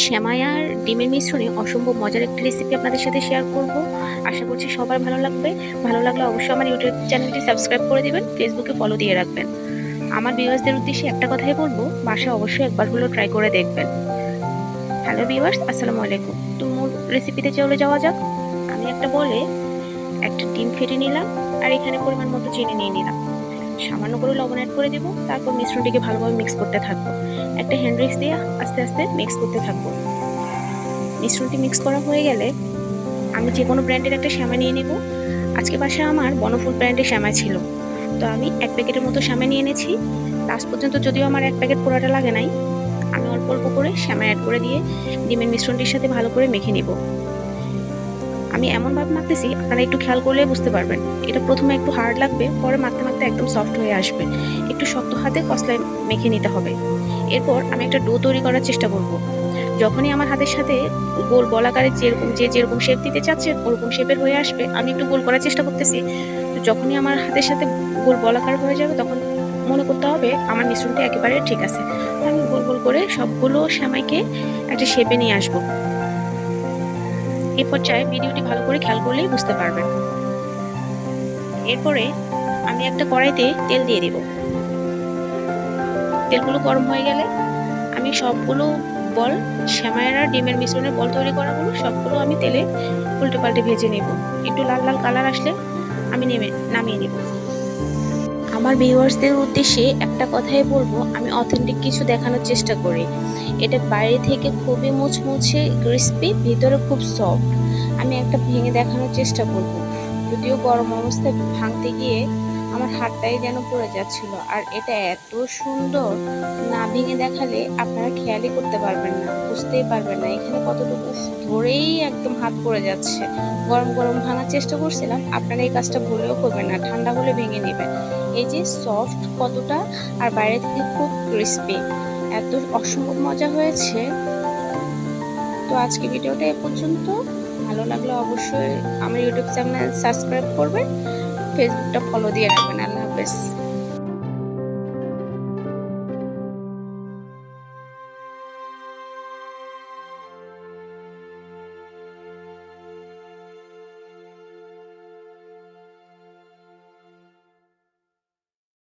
শ্যামাই আর ডিমের মিশ্রণে অসম্ভব মজার একটি রেসিপি আপনাদের সাথে শেয়ার করব। আশা করছি সবার ভালো লাগবে। ভালো লাগলে অবশ্যই আমার ইউটিউব চ্যানেলটি সাবস্ক্রাইব করে দিবেন ফেসবুকে ফলো দিয়ে রাখবেন। আমার ভিউয়ার্সদের উদ্দেশ্যে একটা কথাই বলব বাসা অবশ্যই একবার হলেও ট্রাই করে দেখবেন। হ্যালো ভিউয়ার্স আসসালামু আলাইকুম। তো রেসিপিতে চলে যাওয়া যাক। আমি একটা বলে একটা ডিম ফেটে নিলাম আর এখানে পরিমাণ মতো চিনি নিয়ে নিলাম। সামান্য করে লবণ অ্যাড করে দেবো, তারপর মিশ্রণটিকে ভালোভাবে মিক্স করতে থাকব। একটা হ্যান্ড রিক্স দিয়ে আস্তে আস্তে মিক্স করতে থাকব। মিশ্রণটি মিক্স করা হয়ে গেলে আমি যে কোনো ব্র্যান্ডের একটা শ্যামা নিয়ে নেব। আজকে পাশে আমার বনফুল ব্র্যান্ডের শ্যামা ছিল। তো আমি এক প্যাকেটের মতো শ্যামা নিয়ে এনেছি। লাস্ট পর্যন্ত যদিও আমার এক প্যাকেট পুরোটা লাগে নাই, আমি অল্প অল্প করে শ্যামা অ্যাড করে দিয়ে ডিমের মিশ্রণটির সাথে ভালো করে মেখে নিব। আমি এমনভাবে মাখতেছি আপনারা একটু খেয়াল করলে বুঝতে পারবেন। এটা প্রথমে একটু হার্ড লাগবে, পরে মাখতে মাখতে একদম সফট হয়ে আসবে। একটু শক্ত হাতে কসলায় মেখে নিতে হবে। এরপর আমি একটা ডো তৈরি করার চেষ্টা করব। যখনই আমার হাতের সাথে গোল বলাকারে যেরকম, যে যেরকম শেপ দিতে চাচ্ছে, ওরকম শেপের হয়ে আসবে। আমি একটু গোল করার চেষ্টা করতেছি। তো যখনই আমার হাতের সাথে গোল বলাকার হয়ে যাবে, তখন মনে করতে হবে আমার মিশ্রণটি একেবারে ঠিক আছে। আমি গোল গোল করে সবগুলো সেমাইকে একটা শেপে নিয়ে আসব। এই পর্যায়ে ভিডিওটি ভালো করে খেয়াল করলেই বুঝতে পারবেন। এরপরে আমি একটা কড়াইতে তেল দিয়ে দেব। তেলগুলো গরম হয়ে গেলে আমি সবগুলো বল শ্যামায়ের আর ডিমের মিশ্রণের বল তৈরি করাগুলো সবগুলো আমি তেলে উল্টে পাল্টে ভেজে নেব। একটু লাল লাল কালার আসলে আমি নেমে নামিয়ে নেব। আমার ভিউয়ার্সদের উদ্দেশ্যে একটা কথাই বলব, আমি অথেন্টিক কিছু দেখানোর চেষ্টা করি। এটা বাইরে থেকে খুবই মুচমুচে ক্রিস্পি ভিতরে খুব সফট আমি একটা ভেঙে দেখানোর চেষ্টা করব। যদিও গরম অবস্থায় ভাঙতে গিয়ে আমার হাতটাই যেন পড়ে যাচ্ছিল। আর এটা এত সুন্দর, না ভেঙে দেখালে আপনারা খেয়ালই করতে পারবেন না, বুঝতেই পারবেন না এখানে কতটুকু ধরেই একদম হাত পড়ে যাচ্ছে। গরম গরম ভাঙার চেষ্টা করছিলাম, আপনারা এই কাজটা ভুলেও করবেন না, ঠান্ডা হলে ভেঙে নেবেন। এই যে সফট কতটা আর বাইরে থেকে খুব ক্রিস্পি এত অসম্ভব মজা হয়েছে। তো আজকে ভিডিওটা এ পর্যন্ত। ভালো লাগলে অবশ্যই আমার ইউটিউব চ্যানেল সাবস্ক্রাইব করবেন। ফেসবুকটা ফলো দিয়ে রাখবেন। আল্লাহ হাফেজ।